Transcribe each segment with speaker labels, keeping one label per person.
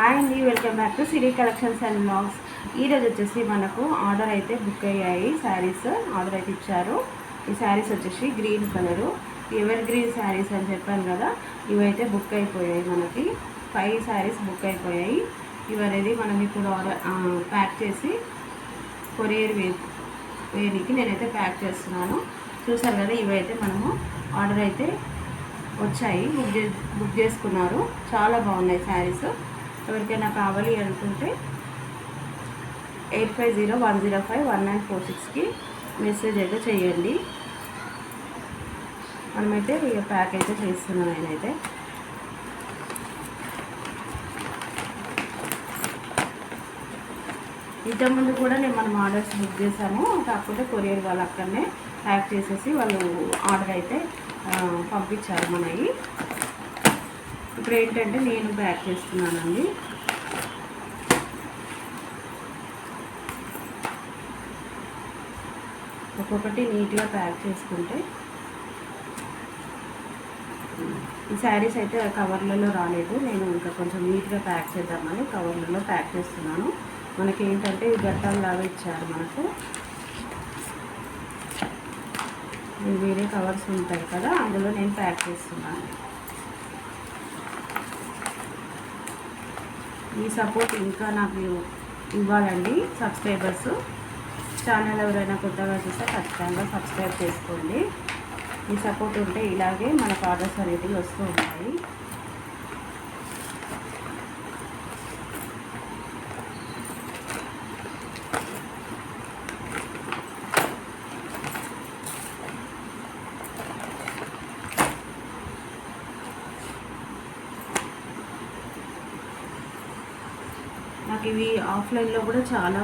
Speaker 1: Hi అండి welcome back to Siri collections and blogs. ఈరోజు వచ్చేసి మనకు ఆర్డర్ అయితే బుక్ అయ్యాయి శారీస్ ఆర్డర్ అయితే ఇచ్చారు. ఈ శారీస్ వచ్చేసి green colour ever green sarees అని చెప్పాను కదా ఇవైతే బుక్ అయిపోయాయి మనకి. ఫైవ్ శారీస్ బుక్ అయిపోయాయి. ఇవి అనేది మనం ఇప్పుడు ఆర్డర్ ప్యాక్ చేసి కొరియర్ వే వేనికి నేనైతే ప్యాక్ చేస్తున్నాను. చూసారు కదా ఇవైతే మనము ఆర్డర్ అయితే వచ్చాయి బుక్ చే బుక్ చేసుకున్నారు. చాలా బాగున్నాయి శారీస్. ఎవరికైనా కావాలి అనుకుంటే eight five zero one zero five one nine four సిక్స్కి మెసేజ్ అయితే చేయండి. మనమైతే ఇక ప్యాక్ అయితే చేస్తున్నాం నేనైతే. ఇంతకుముందు కూడా నేను మనం ఆర్డర్స్ బుక్ చేశాము కాకపోతే కొరియర్ వాళ్ళు అక్కడనే ప్యాక్ చేసేసి వాళ్ళు ఆర్డర్ అయితే పంపించారు మనవి ఇప్పుడు ఏంటంటే నేను ప్యాక్ చేస్తున్నానండి. ఒక్కొక్కటి నీట్గా ప్యాక్ చేసుకుంటే ఈ శారీస్ అయితే కవర్లలో రాలేదు. నేను ఇంకా కొంచెం నీట్గా ప్యాక్ చేద్దామని కవర్లలో ప్యాక్ చేస్తున్నాను. మనకి ఏంటంటే ఈ గట్టాల్లాగా ఇచ్చారు మనకు. వేరే కవర్స్ ఉంటాయి కదా అందులో నేను ప్యాక్ చేస్తున్నాను. ఈ సపోర్ట్ ఇంకా నాకు ఇవ్వాలండి సబ్స్క్రైబర్స్. ఛానల్ ఎవరైనా కొత్తగా చూస్తే ఖచ్చితంగా సబ్స్క్రైబ్ చేసుకోండి. ఈ సపోర్ట్ ఉంటే ఇలాగే మనకు ఆర్డర్స్ అనేవి వస్తూ ఉంటాయి. నాకు ఇవి ఆఫ్లైన్లో కూడా చాలా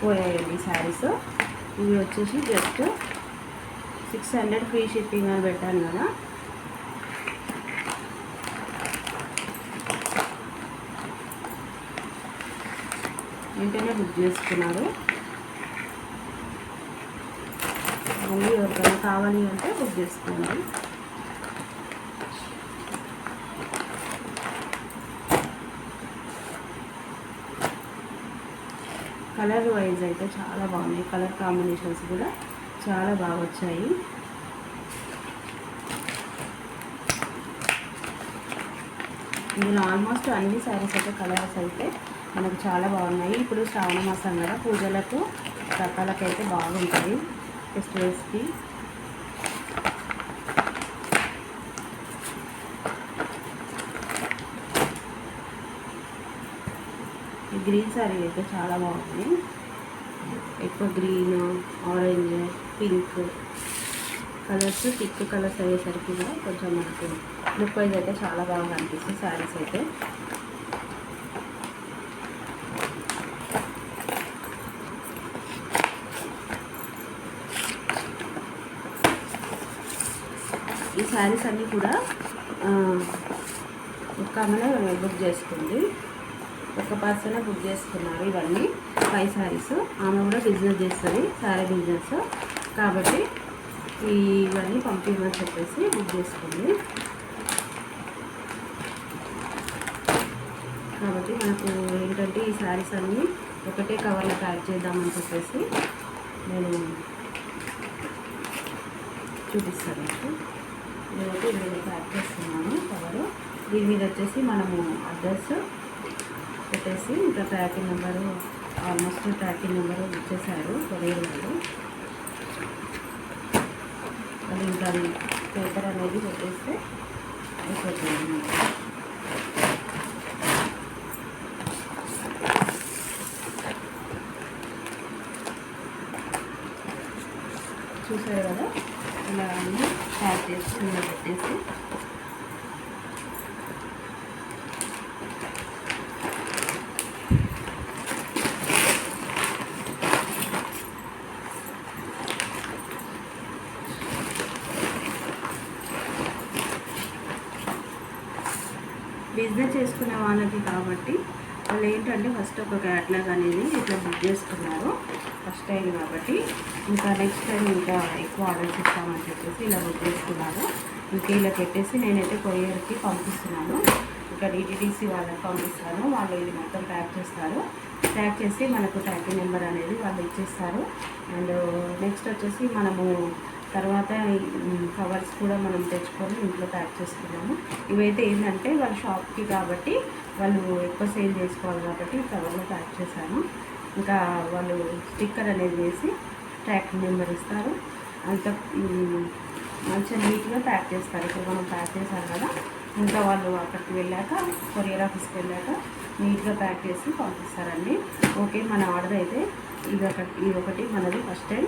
Speaker 1: పోయాయండి శారీస్. ఇవి వచ్చేసి just six hundred free shipping అని పెట్టాను కదా. వెంటనే బుక్ చేసుకున్నారు. మళ్ళీ ఎవరికైనా కావాలి అంటే బుక్ చేసుకోండి. కలర్ వైజ్ అయితే చాలా బాగున్నాయి. కలర్ కాంబినేషన్స్ కూడా చాలా బాగా వచ్చాయి. ఇందులో ఆల్మోస్ట్ అన్ని శారీస్ అయితే కలర్స్ అయితే మనకు చాలా బాగున్నాయి. ఇప్పుడు శ్రావణ మాసం కదా పూజలకు రకాలకైతే బాగుంటాయి. ఫెస్టివల్స్కి ఈ గ్రీన్ శారీ అయితే చాలా బాగుంది. ఎక్కువ green orange pink colours thick colours అయ్యేసరికి కూడా కొంచెం మనకు లుక్ వైజ్ అయితే చాలా బాగా కనిపిస్తుంది శారీస్ అయితే. ఈ శారీస్ అన్నీ కూడా ఆ, ఒక ఆమె బుక్ చేసుకుంది ఒక పర్సన్ బుక్ చేసుకున్నారు ఇవన్నీ. ఫైవ్ శారీస్ ఆమె కూడా బిజినెస్ చేస్తుంది శారీ బిజినెస్ కాబట్టి ఇవన్నీ పంపించమని చెప్పేసి బుక్ చేసుకుంది. కాబట్టి మనకు ఏంటంటే ఈ శారీస్ అన్నీ ఒకటే కవర్లో ప్యాక్ చేద్దామని చెప్పేసి నేను చూపిస్తాను నేనైతే నేను ప్యాక్ చేస్తున్నాను కవరు దీని మీద వచ్చేసి మనము అడ్రస్ పెట్టేసి ఇంకా tracking number almost tracking number ఇచ్చేసారు కొరియర్ వాళ్ళు అది ఇంకా పేపర్ అనేది పెట్టేస్తే అయిపోతుంది. చూసారు కదా? ఇలా అన్నీ ప్యాక్ చేసి పెట్టేసి బిజినెస్ చేసుకునే వాళ్ళకి కాబట్టి వాళ్ళు ఏంటంటే ఫస్ట్ ఒక క్యాట్లాగ్ అనేది ఇట్లా బుక్ చేసుకున్నారు. ఫస్ట్ టైం కాబట్టి ఇంకా నెక్స్ట్ టైం ఇంకా ఎక్కువ ఆర్డర్స్ ఇస్తామని చెప్పేసి ఇలా బుక్ చేసుకున్నారు. ఇంకా ఇలా పెట్టేసి నేనైతే కొరియర్కి పంపిస్తున్నాను. ఇంకా డిటీడీసీ వాళ్ళకి పంపిస్తాను. వాళ్ళు ఇది మొత్తం ప్యాక్ చేస్తారు. ప్యాక్ చేసి మనకు ట్రాకింగ్ నెంబర్ అనేది వాళ్ళు ఇచ్చేస్తారు. అండ్ నెక్స్ట్ వచ్చేసి మనము తర్వాత కవర్స్ కూడా మనం తెచ్చుకొని ఇంట్లో ప్యాక్ చేసుకున్నాము. ఇవైతే ఏంటంటే వాళ్ళ షాప్కి కాబట్టి వాళ్ళు ఎక్కువ సేల్ చేసుకోవాలి కాబట్టి కవర్లో ప్యాక్ చేశాను. ఇంకా వాళ్ళు స్టిక్కర్ అనేది వేసి ట్రాకింగ్ నెంబర్ ఇస్తారు. అంత మంచిగా నీట్గా ప్యాక్ చేస్తారు. ఇప్పుడు మనం ప్యాక్ చేశారు కదా ఇంకా వాళ్ళు అక్కడికి వెళ్ళాక కొరియర్ ఆఫీస్కి వెళ్ళాక నీట్గా ప్యాక్ చేసి పంపిస్తారండి. ఓకే మన ఆర్డర్ అయితే ఇది ఒకటి ఇది ఒకటి మనది ఫస్ట్ టైం.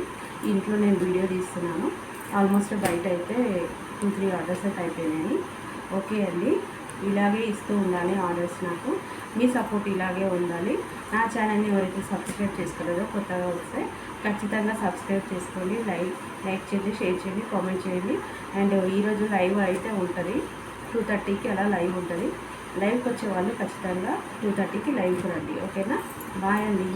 Speaker 1: ఇంట్లో నేను వీడియో తీస్తున్నాను. ఆల్మోస్ట్ బయట అయితే టూ త్రీ ఆర్డర్స్ అయితే అయిపోయినాయి. ఓకే అండి. ఇలాగే ఇస్తూ ఉండాలి ఆర్డర్స్ నాకు. మీ సపోర్ట్ ఇలాగే ఉండాలి. నా ఛానల్ని ఎవరైతే సబ్స్క్రైబ్ చేసుకోలేదో కొత్తగా వస్తే ఖచ్చితంగా సబ్స్క్రైబ్ చేసుకోండి. లైక్ లైక్ చేయండి షేర్ చేయండి కామెంట్ చేయండి. అండ్ ఈరోజు లైవ్ అయితే ఉంటుంది. టూ థర్టీకి అలా లైవ్ ఉంటుంది. లైవ్కి వచ్చే వాళ్ళు ఖచ్చితంగా టూ థర్టీకి లైవ్కి రండి. ఓకేనా? బాయ్ అండి.